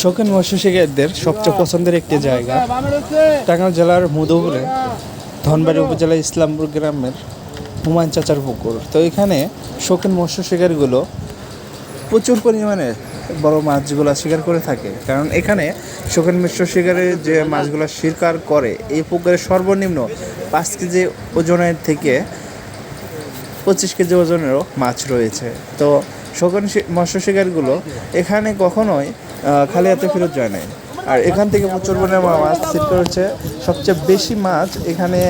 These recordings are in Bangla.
শৌখিন মৎস্য শিকারীদের সবচেয়ে পছন্দের একটি জায়গা টাঙ্গাইল জেলার মধুপুরে, ধনবাড়ি উপজেলার ইসলামপুর গ্রামের হুমায়ুন চাচার পুকুর। তো এখানে শৌখিন মৎস্য শিকারগুলো প্রচুর পরিমাণে বড় মাছগুলো শিকার করে থাকে। কারণ এখানে শৌখিন মৎস্য শিকারের যে মাছগুলো শিকার করে, এই পুকুরে সর্বনিম্ন পাঁচ কেজি ওজনের থেকে পঁচিশ কেজি ওজনেরও মাছ রয়েছে। তো শৌখিন মৎস্য শিকারগুলো এখানে কখনোই খালি হাতে ফেরত যায় নাই। আর এখান থেকে প্রচুর পরিমাণে মাছ ছিট করেছে সবচেয়ে বেশি মাছ এখানে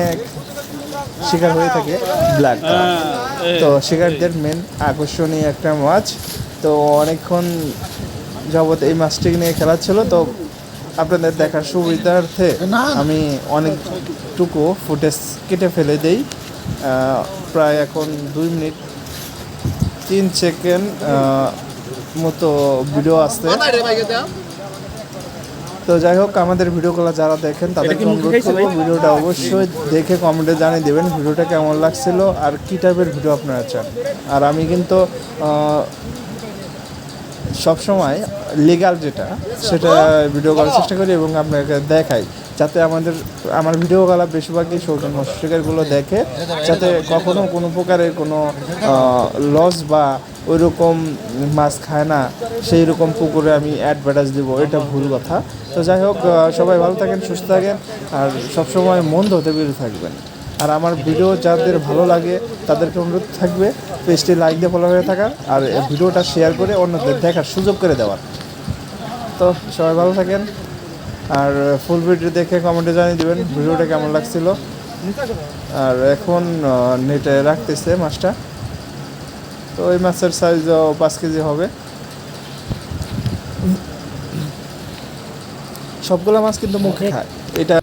শিকার হয়ে থাকে ব্ল্যাক তো শিকারদের মেন আকর্ষণীয় একটা মাছ। তো অনেকক্ষণ যাবত এই মাছটিকে নিয়ে খেলা ছিল। তো আপনাদের দেখার সুবিধার্থে আমি অনেকটুকু ফুটেজ কেটে ফেলে দেই। প্রায় এখন দুই মিনিট তিন সেকেন্ড মতো ভিডিও আসছে। তো যাই হোক আমাদের ভিডিওগুলো যারা দেখেন তাদেরকে অনুরোধ করব ভিডিওটা অবশ্যই দেখে কমেন্টে জানিয়ে দেবেন ভিডিওটা কেমন লাগছিল আর কী টাইপের ভিডিও আপনারা চান। আর আমি কিন্তু সবসময় লিগাল যেটা সেটা ভিডিও করার চেষ্টা করি এবং আপনাকে দেখাই যাতে আমাদের আমার ভিডিওগুলো বেশিরভাগই শৌখিন মৎস্যিকারগুলো দেখে যাতে কখনো কোনো প্রকারের কোনো লস বা ওই রকম মাছ খায় না সেই রকম পুকুরে আমি অ্যাডভার্টাইজ দিব, এটা ভুল কথা। তো যাই হোক সবাই ভালো থাকেন, সুস্থ থাকেন, আর সবসময় মন ধরতে বেরো থাকবেন। আর আমার ভিডিও যাদের ভালো লাগে, তাদেরকে অনুরোধ থাকবে, পেজটি লাইক দিয়ে ফলো হয়ে থাকা, আর ভিডিওটা শেয়ার করে অন্যদের দেখার সুযোগ করে দেওয়ার। তো সবাই ভালো থাকেন, আর ফুল ভিডিও দেখে কমেন্টে জানিয়ে দেবেন ভিডিওটা কেমন লাগছিল। আর এখন নেটে রাখতেছে মাছটা। তো ওই মাছের সাইজ পাঁচ কেজি হবে। সবগুলো মাছ কিন্তু মুখে খায়। এটা